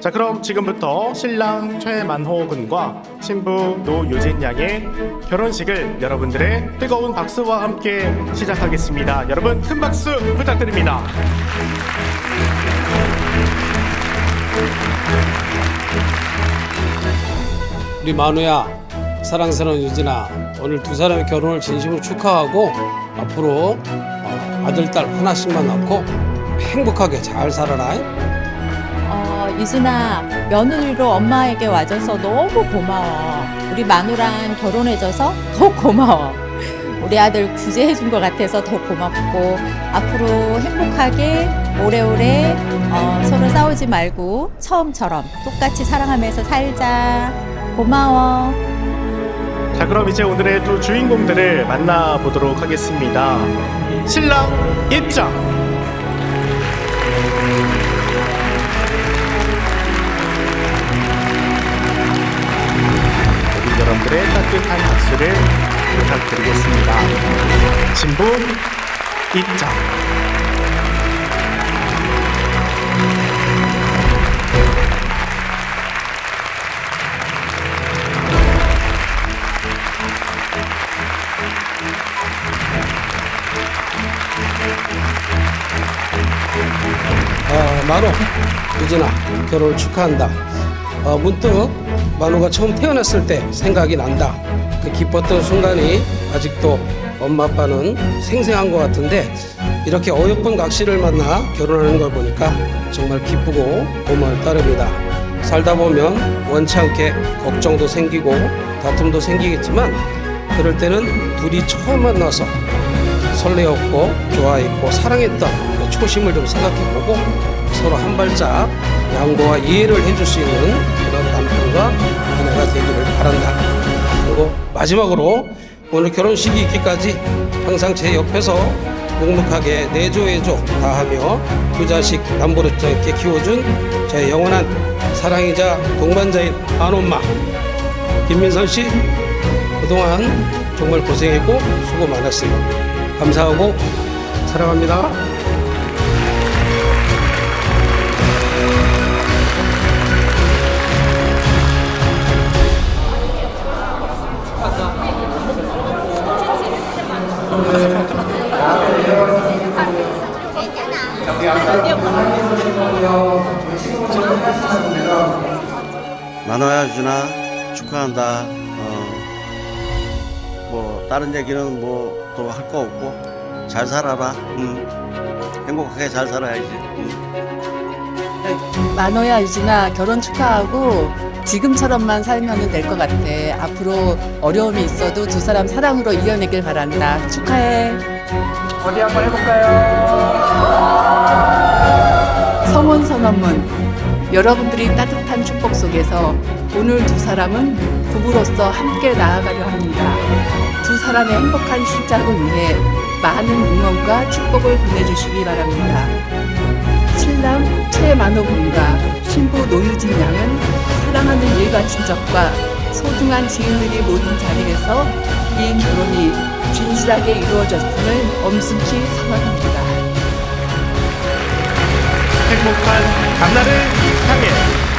자 그럼 지금부터 신랑 최만호 군과 신부 노유진 양의 결혼식을 여러분들의 뜨거운 박수와 함께 시작하겠습니다. 여러분 큰 박수 부탁드립니다. 우리 만우야 사랑스러운 유진아 오늘 두 사람의 결혼을 진심으로 축하하고 앞으로 어, 아들 딸 하나씩만 낳고 행복하게 잘 살아라 어, 유진아, 며느리로 엄마에게 와줘서 너무 고마워. 우리 마누랑 결혼해줘서 더 고마워. 우리 아들 구제해준 것 같아서 더 고맙고, 앞으로 행복하게 오래오래 어, 서로 싸우지 말고 처음처럼 똑같이 사랑하면서 살자. 고마워. 자 그럼 이제 오늘의 두 주인공들을 만나보도록 하겠습니다. 신랑 입장. 따뜻한 박수를 부탁드리겠습니다. 신부 입장. 어, 만우 유진아 결혼을 축하한다 어, 문득 만우가 처음 태어났을 때 생각이 난다. 그 기뻤던 순간이 아직도 엄마 아빠는 생생한 것 같은데 이렇게 어여쁜 각시를 만나 결혼하는 걸 보니까 정말 기쁘고 고마울 따름이다. 살다 보면 원치 않게 걱정도 생기고 다툼도 생기겠지만 그럴 때는 둘이 처음 만나서 설레었고 좋아했고 사랑했던 그 초심을 좀 생각해보고 서로 한 발짝 양보와 이해를 해줄 수 있는 그런 남편 과 아내가 되기를 바란다. 그리고 마지막으로 오늘 결혼식이 있기까지 항상 제 옆에서 묵묵하게 내조해줘 다하며 두 자식 남부럽지 않게 키워준 제 영원한 사랑이자 동반자인 한엄마 김민선 씨 그동안 정말 고생했고 수고 많았어요. 감사하고 사랑합니다. 만화야 유준아 축하한다. 어, 뭐 다른 얘기는 뭐 또 할 거 없고 잘 살아라. 음. 행복하게 잘 살아야지. 음. 만호야 유진아 결혼 축하하고 지금처럼만 살면 될 것 같아. 앞으로 어려움이 있어도 두 사람 사랑으로 이겨내길 바란다. 축하해. 어디 한번 해볼까요? 성혼 선언문. 여러분들이 따뜻한 축복 속에서 오늘 두 사람은 부부로서 함께 나아가려 합니다. 두 사람의 행복한 시작을 위해 많은 응원과 축복을 보내주시기 바랍니다. 신랑 최만호 군과 신부 노유진 양은 사랑하는 일가 친척과 소중한 지인들이 모인 자리에서 이 결혼이 진실하게 이루어졌음을 엄숙히 선언합니다. 행복한 앞날을 향해